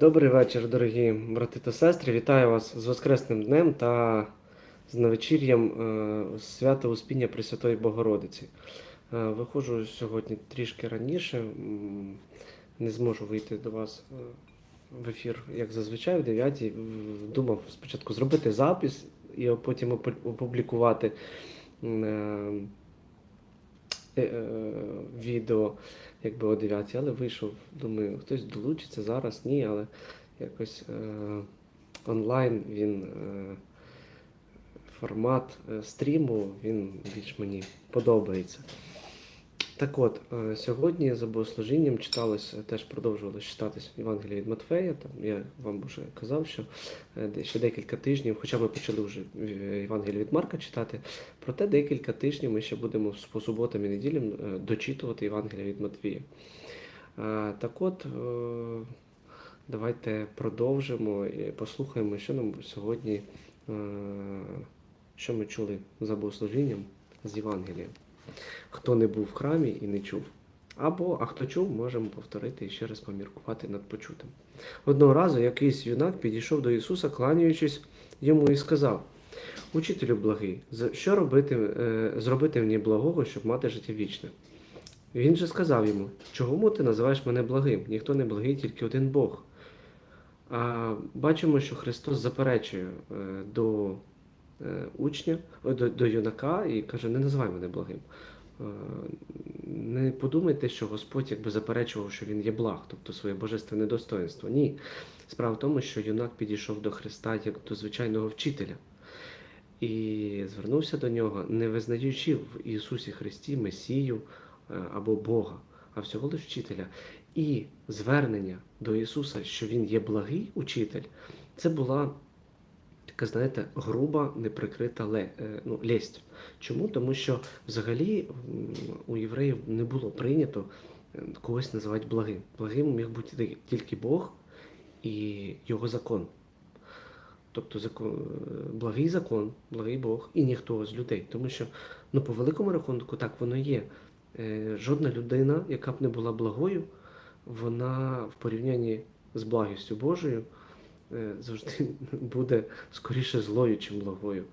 Добрий вечір, дорогі брати та сестри. Вітаю вас з Воскресним днем та з навечір'ям е, свята Успіння Пресвятої Богородиці. Е, Виходжу сьогодні трішки раніше. Не зможу вийти до вас е, в ефір, як зазвичай, в 9 Думав спочатку зробити запис і потім опублікувати відео якби о 9, але вийшов, думаю, хтось долучиться зараз, ні, але якось е, онлайн він е, формат е, стріму, він більш мені подобається. Так от, е, сьогодні за богослужінням читалось, теж продовжувалося читатись Євангелія від Матфея. Там я вам вже казав, що е, ще декілька тижнів, хоча ми почали вже е, Євангелія від Марка читати, проте декілька тижнів ми ще будемо по суботам і неділям дочитувати Євангелія від Матвія. Так от, давайте продовжимо і послухаємо, що нам сьогодні, що ми чули за богослужінням з Євангелія. Хто не був в храмі і не чув. Або, а хто чув, можемо повторити і ще раз поміркувати над почутим. Одного разу якийсь юнак підійшов до Ісуса, кланяючись йому, і сказав: Учителю благий, що робити, е, зробити мені благого, щоб мати життя вічне? Він же сказав йому: Чому ти називаєш мене благим? Ніхто не благий, тільки один Бог. А бачимо, що Христос заперечує е, до учня, до, до юнака і каже: не називай мене благим. Е, Не подумайте, що Господь якби заперечував, що він є благ, тобто своє божественне достоинство. Ні. Справа в тому, що юнак підійшов до Христа як до звичайного вчителя і звернувся до нього, не визнаючи в Ісусі Христі Месію е, або Бога, а всього лиш вчителя. І звернення до Ісуса, що Він є благий учитель, це була така, знаєте, груба, неприкрита ле, е, ну, лесть. Чому? Тому що взагалі у євреїв не було прийнято е, когось називати благим. Благим міг бути тільки Бог і його закон. Тобто закон, е, благий закон, благий Бог і ніхто з людей. Тому що, ну, по великому рахунку, так воно є. Жодна людина, яка б не була благою, вона в порівнянні з благістю Божою завжди буде скоріше злою, чим благою.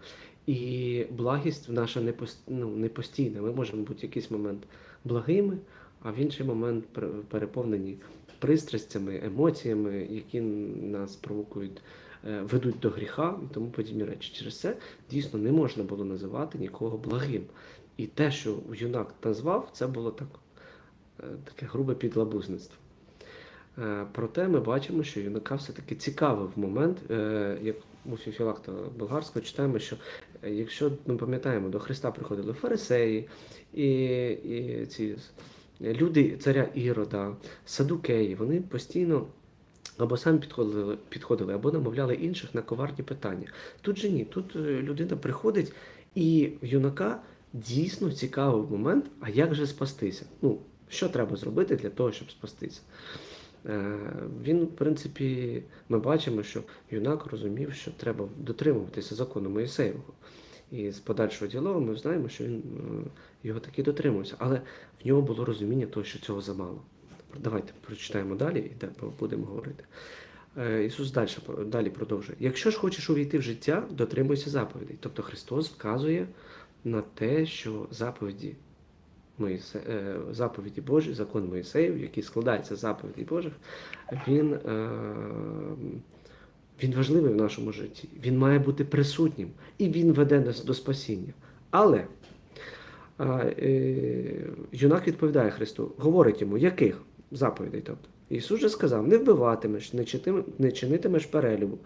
І благість наша не, ну, не постійна. Ми можемо бути в якийсь момент благими, а в інший момент переповнені пристрастями, емоціями, які нас провокують, е, ведуть до гріха і тому подібні речі. Через це дійсно не можна було називати нікого благим. І те, що юнак назвав, це було так, е, таке грубе підлабузництво. Е, Проте ми бачимо, що юнака все-таки цікавив момент, е, як у Фіфілакта Болгарського читаємо, що е, якщо ми пам'ятаємо, до Христа приходили фарисеї і, і ці люди царя Ірода, садукеї, вони постійно або самі підходили, підходили, або намовляли інших на коварні питання. Тут же ні, тут людина приходить, і в юнака дійсно цікавий момент, а як же спастися? Ну, що треба зробити для того, щоб спастися? Е, Він, в принципі, ми бачимо, що юнак розумів, що треба дотримуватися закону Моїсеєвого. І з подальшого діалогу ми знаємо, що він е, його таки дотримувався. Але в нього було розуміння того, що цього замало. Давайте прочитаємо далі і будемо говорити. Е, Ісус далі, далі продовжує. Якщо ж хочеш увійти в життя, дотримуйся заповідей. Тобто Христос вказує на те, що заповіді Моїсе, е, заповіді Божі, закон Моїсеїв, який складається з заповідей Божих, він, е, він важливий в нашому житті. Він має бути присутнім і він веде нас до спасіння. Але е, юнак відповідає Христу, говорить йому, яких заповідей? Тобто? Ісус же сказав: не вбиватимеш, не, читим, не чинитимеш перелюбу,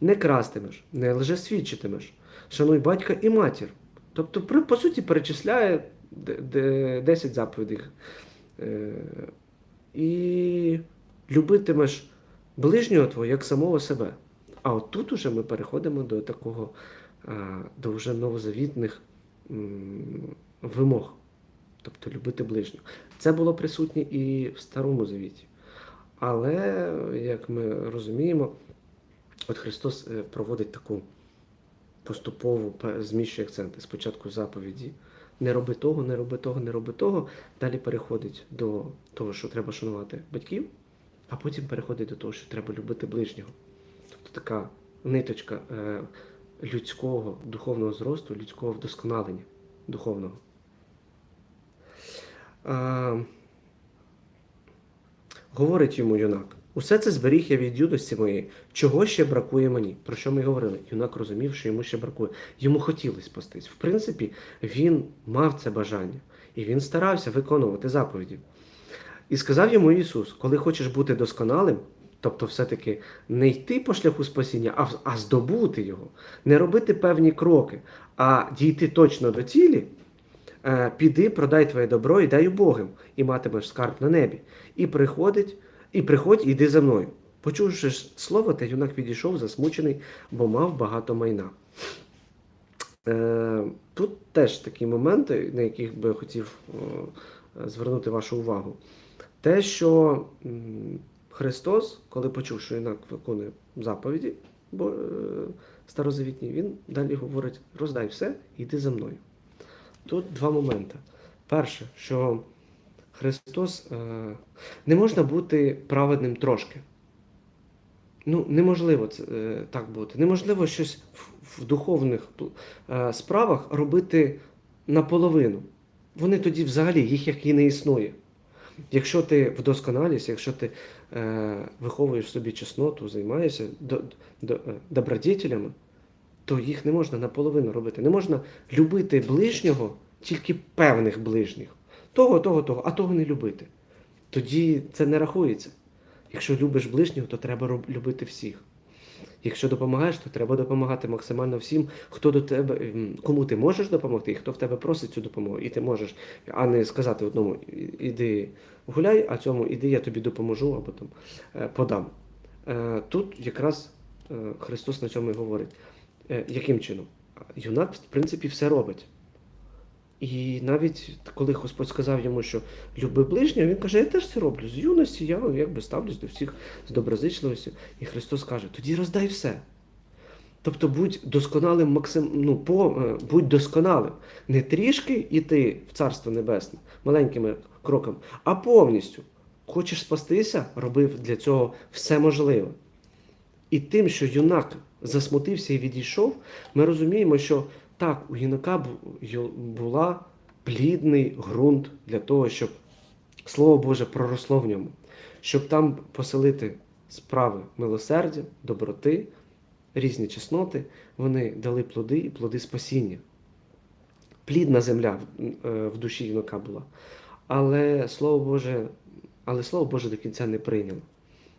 не крастимеш, не лжесвідчитимеш, шануй батька і матір. Тобто, при- по суті, перечисляє 10 заповідей. Е, І любитимеш ближнього твого як самого себе. А от тут уже ми переходимо до такого, до вже новозавітних вимог. Тобто любити ближнього. Це було присутнє і в Старому Завіті. Але, як ми розуміємо, от Христос е, проводить таку поступову зміщує акценти. Спочатку заповіді не роби того, не роби того, не роби того. Далі переходить до того, що треба шанувати батьків, а потім переходить до того, що треба любити ближнього. Тобто така ниточка е, людського духовного зросту, людського вдосконалення духовного. Е, говорить йому юнак. Усе це зберіг я від юності моєї. Чого ще бракує мені? Про що ми говорили? Юнак розумів, що йому ще бракує. Йому хотілося спастись. В принципі, він мав це бажання, і він старався виконувати заповіді. І сказав йому Ісус: коли хочеш бути досконалим, тобто все-таки не йти по шляху спасіння, а, здобути його, не робити певні кроки, а дійти точно до цілі, піди, продай твоє добро і дай убогим, і матимеш скарб на небі. І приходить, і приходь, і йди за мною. Почувши слово, та юнак відійшов засмучений, бо мав багато майна. Е, тут теж такі моменти, на яких би хотів е, звернути вашу увагу. Те, що Христос, коли почув, що юнак виконує заповіді бо, е, старозавітні, він далі говорить: роздай все, йди за мною. Тут два моменти. Перше, що Христос е, не можна бути праведним трошки. Ну, неможливо це, е, так бути. Неможливо щось в, в духовних е, справах робити наполовину. Вони тоді взагалі їх як і не існує. Якщо ти вдосконалість, якщо ти е, виховуєш собі чесноту, займаєшся до, до, е, добродетелями, то їх не можна наполовину робити. Не можна любити ближнього, тільки певних ближніх. Того, того, того, а того не любити. Тоді це не рахується. Якщо любиш ближнього, то треба любити всіх. Якщо допомагаєш, то треба допомагати максимально всім, хто до тебе, кому ти можеш допомогти, і хто в тебе просить цю допомогу, і ти можеш, а не сказати одному іди гуляй, а цьому іди, я тобі допоможу або там е, подам. Е, Тут якраз е, Христос на цьому і говорить. Е, Яким чином? Юнак, в принципі, все робить. І навіть коли Господь сказав йому, що люби ближнього, він каже, я теж це роблю. З юності я якби ставлюсь до всіх з доброзичливістю. І Христос каже, тоді роздай все. Тобто будь досконалим максим, ну, по, е, будь досконалим. Не трішки йти в Царство Небесне маленькими кроками, а повністю. Хочеш спастися, робив для цього все можливе. І тим, що юнак засмутився і відійшов, ми розуміємо, що так, у юнака була плідний ґрунт для того, щоб Слово Боже проросло в ньому, щоб там поселити справи милосердя, доброти, різні чесноти, вони дали плоди і плоди спасіння. Плідна земля е, в душі юнака була. Але Слово Боже, але Слово Боже до кінця не прийняло.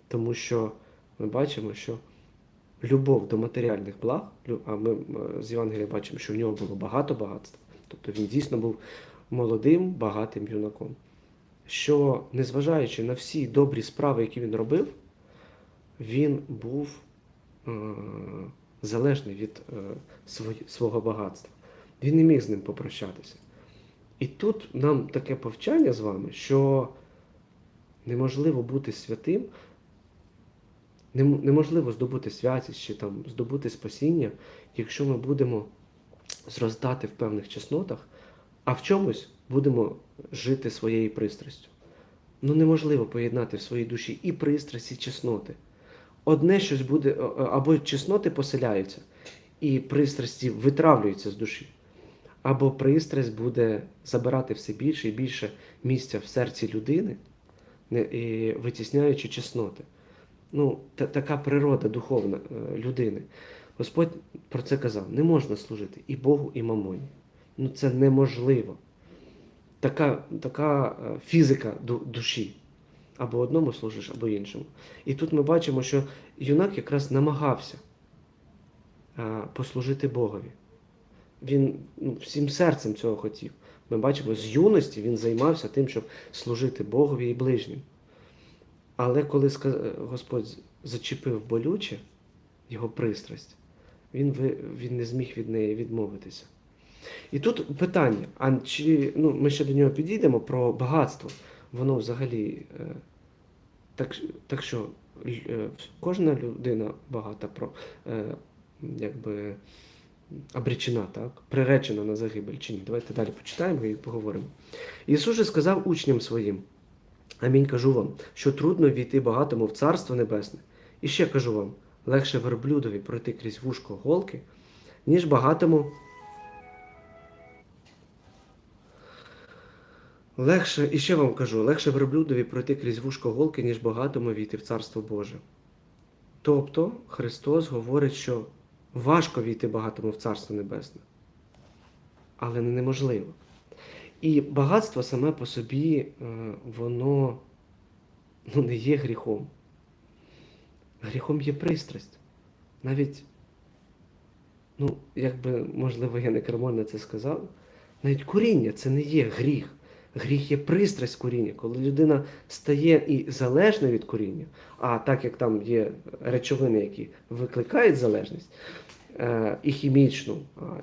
Тому що ми бачимо, що любов до матеріальних благ, а ми з Євангелія бачимо, що в нього було багато багатства. Тобто він дійсно був молодим, багатим юнаком. Що, незважаючи на всі добрі справи, які він робив, він був е, залежний від е, свого багатства. Він не міг з ним попрощатися. І тут нам таке повчання з вами, що неможливо бути святим, неможливо здобути святість чи там здобути спасіння, якщо ми будемо зростати в певних чеснотах, а в чомусь будемо жити своєю пристрастю. Ну неможливо поєднати в своїй душі і пристрасть, і чесноти. Одне щось буде, або чесноти поселяються, і пристрасті витравлюються з душі, або пристрасть буде забирати все більше і більше місця в серці людини, витісняючи чесноти. Ну, та, така природа духовна е, людини. Господь про це казав: не можна служити і Богу, і мамоні. Ну це неможливо. Така, така е, фізика душі. Або одному служиш, або іншому. І тут ми бачимо, що юнак якраз намагався е, послужити Богові. Він ну, всім серцем цього хотів. Ми бачимо, з юності він займався тим, щоб служити Богові і ближнім. Але коли Господь зачепив болюче його пристрасть, він, він не зміг від неї відмовитися. І тут питання: а чи ну, ми ще до нього підійдемо про багатство. Воно взагалі е, так, так що е, кожна людина багата про е, якби обречена, так? Приречена на загибель чи ні. Давайте далі почитаємо і поговоримо. Ісус же сказав учням своїм: Амінь кажу вам, що трудно війти багатому в Царство Небесне. І ще кажу вам, легше верблюдові пройти крізь вушко голки, ніж багатому. Легше, і ще вам кажу, легше верблюдові пройти крізь вушко голки, ніж багатому війти в Царство Боже. Тобто Христос говорить, що важко війти багатому в Царство Небесне, але не неможливо. І багатство саме по собі, е, воно ну, не є гріхом. Гріхом є пристрасть. Навіть, ну, як би, можливо, я не кермольно це сказав, навіть куріння це не є гріх. Гріх є пристрасть куріння, коли людина стає і залежна від куріння, а так як там є речовини, які викликають залежність, і хімічну,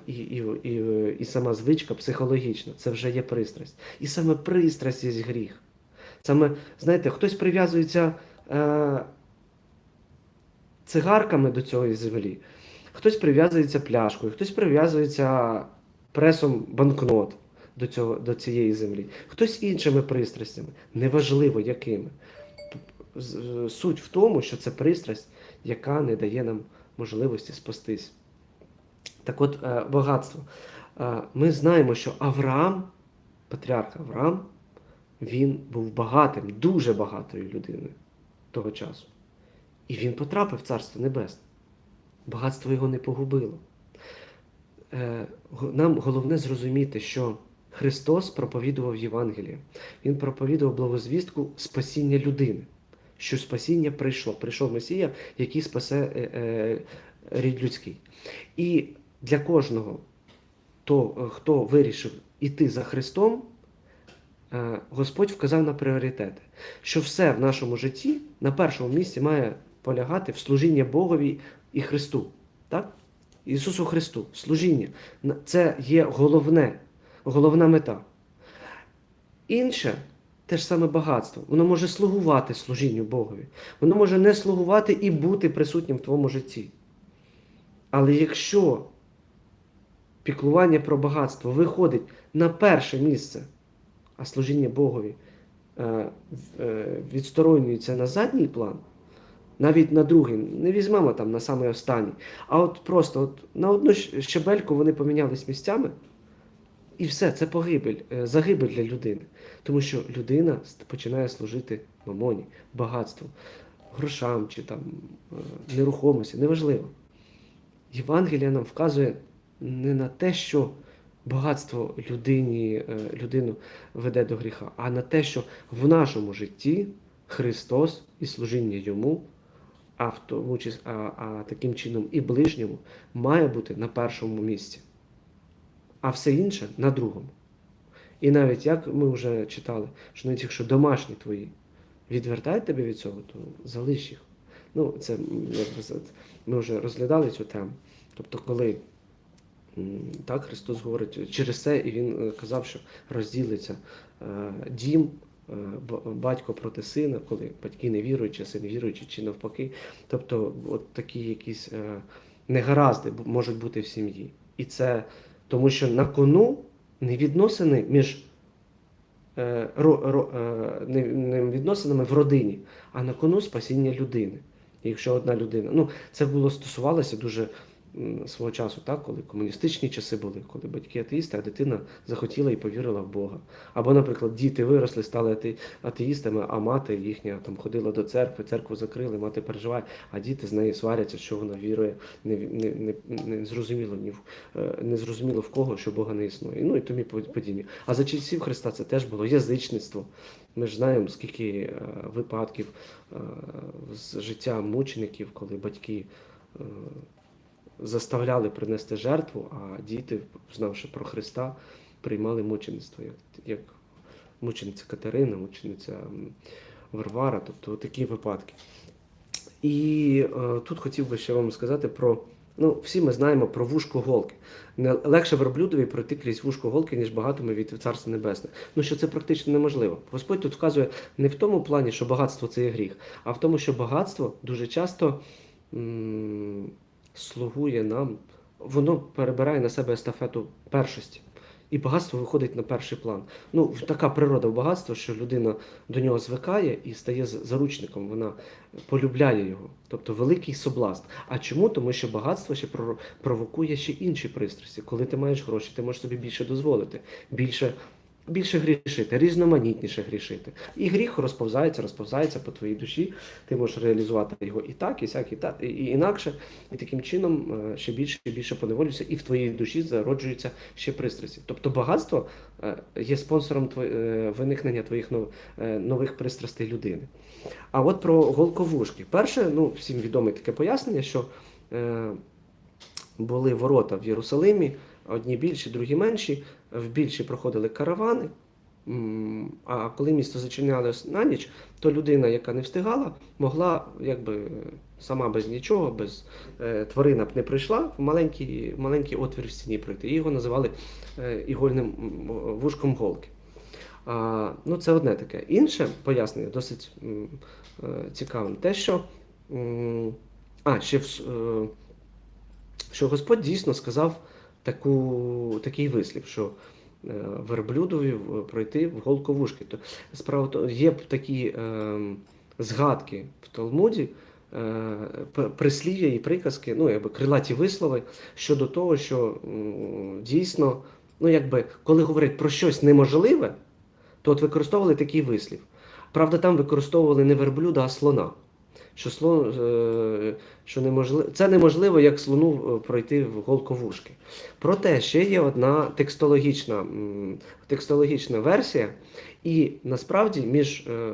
і, і, і, і сама звичка психологічна, це вже є пристрасть. І саме пристрасть є гріх. Саме, знаєте, хтось прив'язується е, цигарками до цієї землі, хтось прив'язується пляшкою, хтось прив'язується пресом банкнот до, цього, до цієї землі, хтось іншими пристрастями, неважливо якими. Суть в тому, що це пристрасть, яка не дає нам можливості спастись. Так от, е, багатство. Е, Ми знаємо, що Авраам, патріарх Авраам, він був багатим, дуже багатою людиною того часу. І він потрапив в Царство Небесне. Багатство його не погубило. Е, Нам головне зрозуміти, що Христос проповідував Євангеліє. Він проповідував благозвістку спасіння людини. Що спасіння прийшло. Прийшов Месія, який спасе рід людський. І для кожного, то, е, хто вирішив іти за Христом, е, Господь вказав на пріоритети, що все в нашому житті на першому місці має полягати в служінні Богові і Христу. Так? Ісусу Христу, служіння. Це є головне, головна мета. Інше те ж саме багатство. Воно може слугувати служінню Богові. Воно може не слугувати і бути присутнім в твоєму житті. Але якщо піклування про багатство виходить на перше місце, а служіння Богові е, е, відсторонюється на задній план, навіть на другий, не візьмемо там на самий останній, а от просто от на одну щебельку вони помінялись місцями, і все, це погибель, е, загибель для людини. Тому що людина починає служити мамоні, багатству, грошам чи там нерухомості, неважливо. Євангелія нам вказує не на те, що багатство людині, е, людину веде до гріха, а на те, що в нашому житті Христос і служіння Йому, а, в тому, а, а таким чином і ближньому, має бути на першому місці, а все інше на другому. І навіть як ми вже читали, що навіть якщо домашні твої відвертають тебе від цього, то залиш їх. Ну, це ми вже розглядали цю тему. Тобто, коли так Христос говорить через це, і Він е, казав, що розділиться е, дім, е, батько проти сина, коли батьки не віруючі, син віруючий, чи навпаки. Тобто, от такі якісь негаразди можуть бути в сім'ї. І це тому, що на кону не відносини між не відносинами в родині, а на кону спасіння людини. Якщо одна людина, ну це було стосувалося дуже свого часу, так, коли комуністичні часи були, коли батьки атеїсти, а дитина захотіла і повірила в Бога. Або, наприклад, діти виросли, стали ате- атеїстами, а мати їхня там ходила до церкви, церкву закрили, мати переживає, а діти з нею сваряться, що вона вірує, не, не, не, не зрозуміло ні в е, не зрозуміло в кого, що Бога не існує. Ну і тому подібне. А за часів Христа це теж було язичництво. Ми ж знаємо, скільки е, випадків е, з життя мучеників, коли батьки заставляли принести жертву, а діти, знавши про Христа, приймали мучеництво, як, як мучениця Катерина, мучениця Варвара, тобто такі випадки. І е, тут хотів би ще вам сказати про. Ну, всі ми знаємо про вушко голки. Легше верблюдові пройти крізь вушко голки, ніж багатому від Царства Небесне. Ну що це практично неможливо. Господь тут вказує не в тому плані, що багатство це є гріх, а в тому, що багатство дуже часто м- слугує нам, воно перебирає на себе естафету першості. і багатство виходить на перший план. Ну, така природа багатства, що людина до нього звикає і стає заручником, вона полюбляє його. Тобто великий соблазн. А чому? Тому що багатство ще провокує ще інші пристрасті. Коли ти маєш гроші, ти можеш собі більше дозволити, більше, більше грішити, різноманітніше грішити. І гріх розповзається, розповзається по твоїй душі. Ти можеш реалізувати його і так, і сяк, і так, і, інакше. І таким чином е, ще більше і більше поневолюєшся, і в твоїй душі зароджуються ще пристрасті. Тобто багатство е, є спонсором е, виникнення твоїх нових пристрастей людини. А от про голковушки. Перше, ну, всім відоме таке пояснення, що були ворота в Єрусалимі, одні більші, другі менші. В більші проходили каравани. А коли місто зачинялось на ніч, то людина, яка не встигала, могла якби сама без нічого, без е, тварина б не прийшла в маленький, маленький отвір в стіні пройти. Його називали е, ігольним вушком голки. А, ну, це одне таке. Інше пояснення досить е, цікавим. Те, що, а, ще що Господь дійсно сказав таку, такий вислів, що е, верблюдові пройти в голковушки. То, справа тому, є такі е, згадки в Талмуді, е, прислів'я і приказки, ну, якби крилаті вислови щодо того, що дійсно, ну, якби, коли говорять про щось неможливе, то от використовували такий вислів. Правда, там використовували не верблюда, а слона. Що, слон, е, що неможливо, це неможливо, як слону е, пройти в голковушки. Проте ще є одна текстологічна, текстологічна версія, і насправді між е,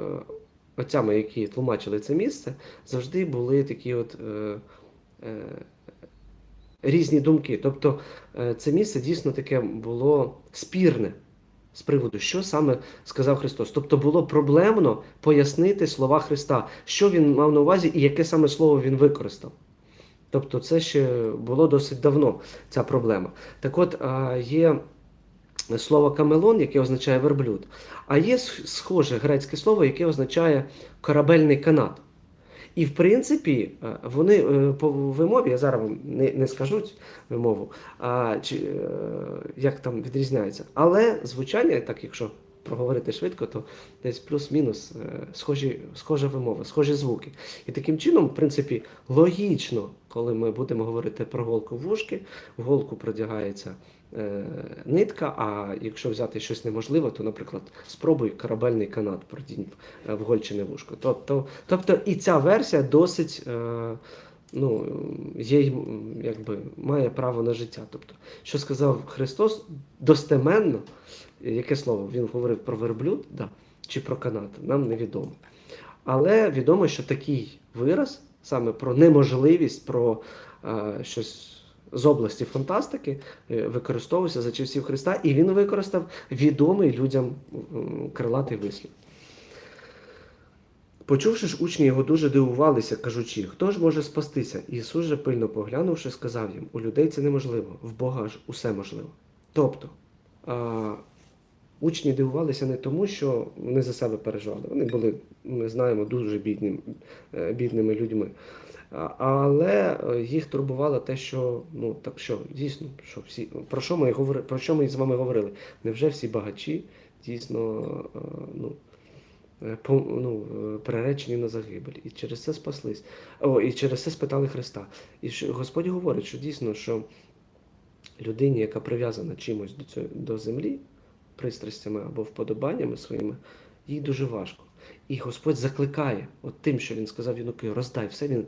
отцями, які тлумачили це місце, завжди були такі от різні думки. Тобто це місце дійсно таке було спірне з приводу, що саме сказав Христос. Тобто було проблемно пояснити слова Христа, що він мав на увазі і яке саме слово він використав. Тобто це ще було досить давно, ця проблема. Так от є слово камелон, яке означає верблюд, а є схоже грецьке слово, яке означає корабельний канат. І в принципі, е, вони е, по вимові, я зараз вам не, не скажу вимову, а, чи, е, як там відрізняється. Але звучання, так якщо проговорити швидко, то десь плюс-мінус е, схожі, схожа вимова, схожі звуки. І таким чином, в принципі, логічно, коли ми будемо говорити про голку вушки, в голку продягається е, нитка, а якщо взяти щось неможливе, то, наприклад, спробуй корабельний канат продінь в- в гольчине вушко. Тобто, тобто і ця версія досить. Е, Ну, є, якби, має право на життя. Тобто, що сказав Христос достеменно, яке слово? Він говорив про верблюд да, чи про канат, нам невідомо. Але відомо, що такий вираз, саме про неможливість, про е, щось з області фантастики, е, використовувався за часів Христа, і він використав відомий людям крилатий вислів. Почувши ж, учні його дуже дивувалися, кажучи, хто ж може спастися? Ісус же пильно поглянувши, сказав їм: у людей це неможливо, в Бога ж усе можливо. Тобто, учні дивувалися не тому, що вони за себе переживали. Вони були, ми знаємо, дуже бідним, е, бідними людьми. Але е, їх турбувало те, що ну так що дійсно, що всі про що ми говорили, про що ми з вами говорили? Невже всі багачі дійсно е, ну, по- ну, приречені на загибель, і через це спаслись. О, і через це спитали Христа. І що Господь говорить, що дійсно, що людині, яка прив'язана чимось до, цього, до землі, пристрастями або вподобаннями своїми, їй дуже важко. І Господь закликає, от тим, що він сказав Юноки, роздай все. Він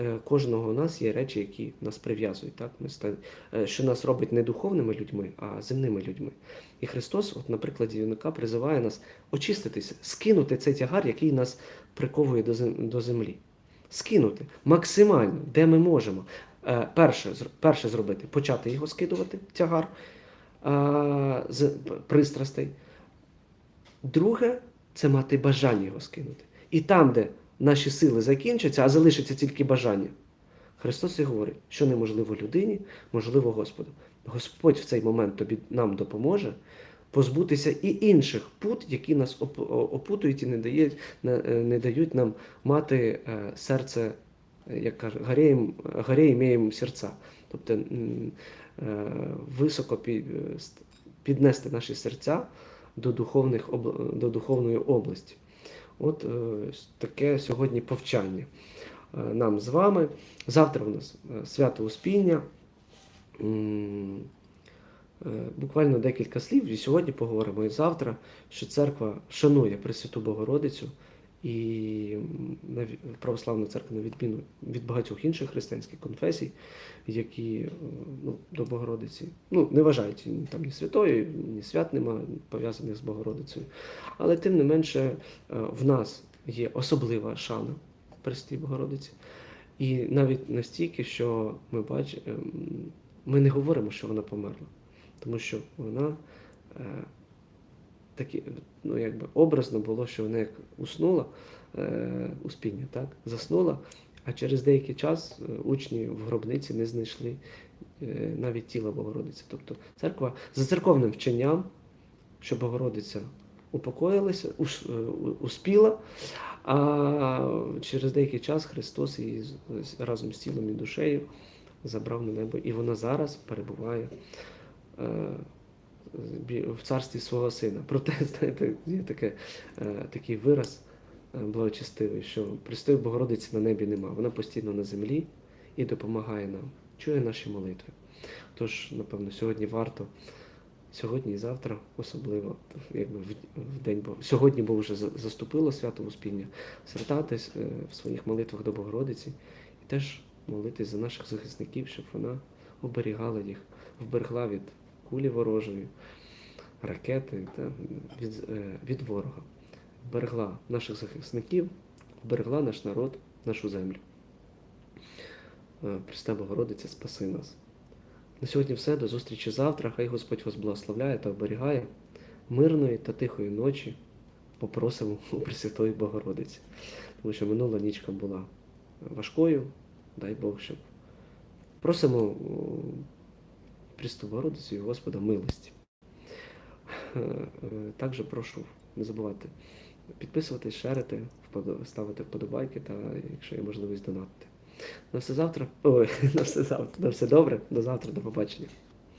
е, кожного у нас є речі, які нас прив'язують, так? Ми ста- е, що нас робить не духовними людьми, а земними людьми. І Христос, от на прикладі юнака, призиває нас очиститися, скинути цей тягар, який нас приковує до зем- до землі. Скинути максимально, де ми можемо. Е, Перше, перше зробити, почати його скидувати, тягар з пристрастей. Друге це мати бажання його скинути. І там, де наші сили закінчаться, а залишиться тільки бажання. Христос і говорить, що неможливо людині, можливо Господу. Господь в цей момент тобі нам допоможе позбутися і інших пут, які нас опутують і не дають, не, е, дають нам мати е, серце, е, як каже, гареєм, гареєм серця. Тобто високо пі- е, ст- піднести наші серця до, духовних, до духовної області. От е, таке сьогодні повчання е, нам з вами. Завтра у нас е, свято Успіння. Е, Буквально декілька слів, і сьогодні поговоримо і завтра, що церква шанує Пресвяту Богородицю і православна церква, на відміну від багатьох інших християнських конфесій, які е, ну, до Богородиці ну, не вважають там ні святою, ні свят нема пов'язаних з Богородицею. Але тим не менше е, в нас є особлива шана Пресвятій Богородиці. І навіть настільки, що ми бачимо, ми не говоримо, що вона померла, тому що вона е, такі, ну якби образно було, що вона як уснула е, у спіння, так, заснула, а через деякий час е, учні в гробниці не знайшли е, навіть тіла Богородиці. Тобто церква за церковним вченням, що Богородиця упокоїлася, уш- е, успіла, а через деякий час Христос її разом з тілом і душею забрав на небо, і вона зараз перебуває е, в царстві свого сина. Проте, знаєте, є таке, е, такий вираз е, благочестивий, що Престої Богородиці на небі нема. Вона постійно на землі і допомагає нам, чує наші молитви. Тож, напевно, сьогодні варто. Сьогодні і завтра особливо, якби в, день, бо сьогодні, бо вже заступило свято Успіння, звертатись е, в своїх молитвах до Богородиці і теж молитись за наших захисників, щоб вона оберігала їх, вберегла від кулі ворожої, ракети та від, е, від ворога, вберегла наших захисників, вберегла наш народ, нашу землю. Е, Пресна Богородиця, спаси нас. На сьогодні все. До зустрічі завтра. Хай Господь вас благословляє та оберігає мирної та тихої ночі. Попросимо у Пресвятої Богородиці. Тому що минула нічка була важкою. Дай Бог, щоб просимо Пресвяту Богородицю і Господа милості. Е, е, Також прошу не забувати підписуватись, шерити, ставити вподобайки та, якщо є можливість, донатити. На все завтра. Ой, на все завтра. На все добре. До завтра, до побачення.